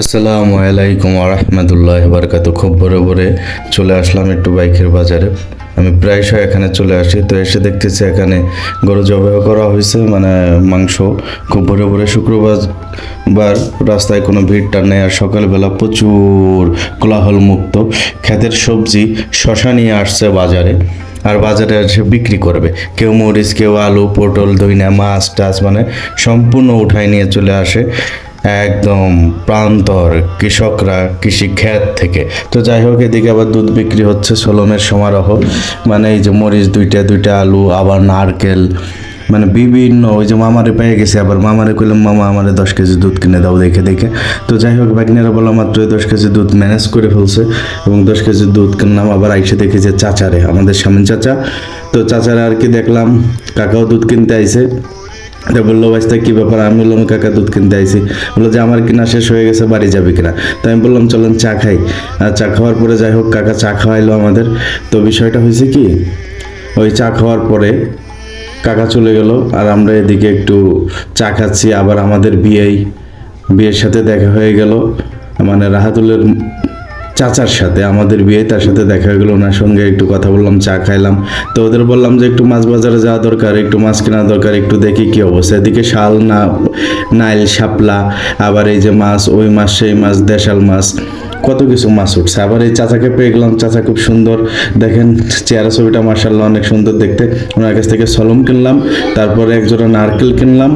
আসসালামু আলাইকুম রহমতুল্লাহ বারকাত খুব ভোরে ভোরে চলে আসলাম একটু বাইকের বাজারে। আমি প্রায়শই এখানে চলে আসি, তো এসে দেখতেছি এখানে গরু জবাই করা হয়েছে মানে মাংস। খুব ভোরে ভোরে শুক্রবার বার রাস্তায় কোনো ভিড় টান নেই, আর সকালবেলা প্রচুর কোলাহল মুক্ত ক্ষেতের সবজি শশা নিয়ে আসছে বাজারে, আর বাজারে এসে বিক্রি করবে। কেউ মরিচ, কেউ আলু, পটল দইনা মাছ, টাছ মানে সম্পূর্ণ উঠাই নিয়ে চলে আসে। একদম প্রান্তর কৃষকরা কৃষি ক্ষেত থেকে। তো যাই হোক এদিকে আবার দুধ বিক্রি হচ্ছে সোলমের সমারোহ। মানে এই যে মরিচ দুইটা দুইটা আলু, আবার নারকেল মানে বিভিন্ন, ওই যে মামারে পেয়ে গেছে আবার। মামারে কইলাম, মামা, আমারে দশ কেজি দুধ কিনে দাও, দেখে দেখে। তো যাই হোক বাগিনারা বললাম মাত্র দশ কেজি দুধ ম্যানেজ করে ফেলছে এবং দশ কেজি দুধ কিনলাম। আবার আইসে দেখে যে চাচারে, আমাদের স্বামী চাচা। তো চাচারে আর কি দেখলাম, কাকাও দুধ কিনতে আইছে। তো বলল ভাইস্তা কী ব্যাপার? আমি বললাম, কাকা দুধ কিনতে আইছি। বলল, যে আমার কিনা শেষ হয়ে গেছে, বাড়ি যাবে কিনা? তো আমি বললাম, চলেন চা খাই। চা খাওয়ার পরে যাই হোক, কাকা চা খাওয়াইলো আমাদের। তো বিষয়টা হয়েছে কি, ওই চা খাওয়ার পরে কাকা চলে গেল, আর আমরা এদিকে একটু চা খাচ্ছি। আবার আমাদের বিয়েই, বিয়ের সাথে দেখা হয়ে গেল। মানে রাহাতুলের চাচার সাথে, আমাদের বিয়ে, তার সাথে দেখা গেলো, ওনার সঙ্গে একটু কথা বললাম, চা খাইলাম। তো ওদের বললাম যে একটু মাছ বাজারে যাওয়া দরকার, একটু মাছ কেনা দরকার, একটু দেখি কি অবস্থা। এদিকে শাল না, নাইল, শাপলা, আবার এই যে মাছ, ওই মাছ, সেই মাছ, দেশাল মাছ, কত কিছু মাছ উঠছে। আবার এই চাচাকে পেয়ে গেলাম, চাচা খুব সুন্দর। দেখেন, চেহারা ছবিটা মার্শাল্লাহ অনেক সুন্দর দেখতে। ওনার কাছ থেকে সলম কিনলাম, তারপরে একজোড়া নারকেল কিনলাম।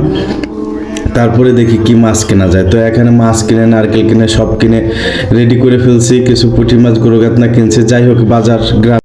তারপরে দেখি কি মাছ কেনা যায়। তো এখানে মাছ কিনে, নারকেল কিনে, সব কিনে রেডি করে ফেলছি। কিছু পুঁটি মাছ গরুগাতনা কিনছে। যাই হোক, বাজার, গ্রাম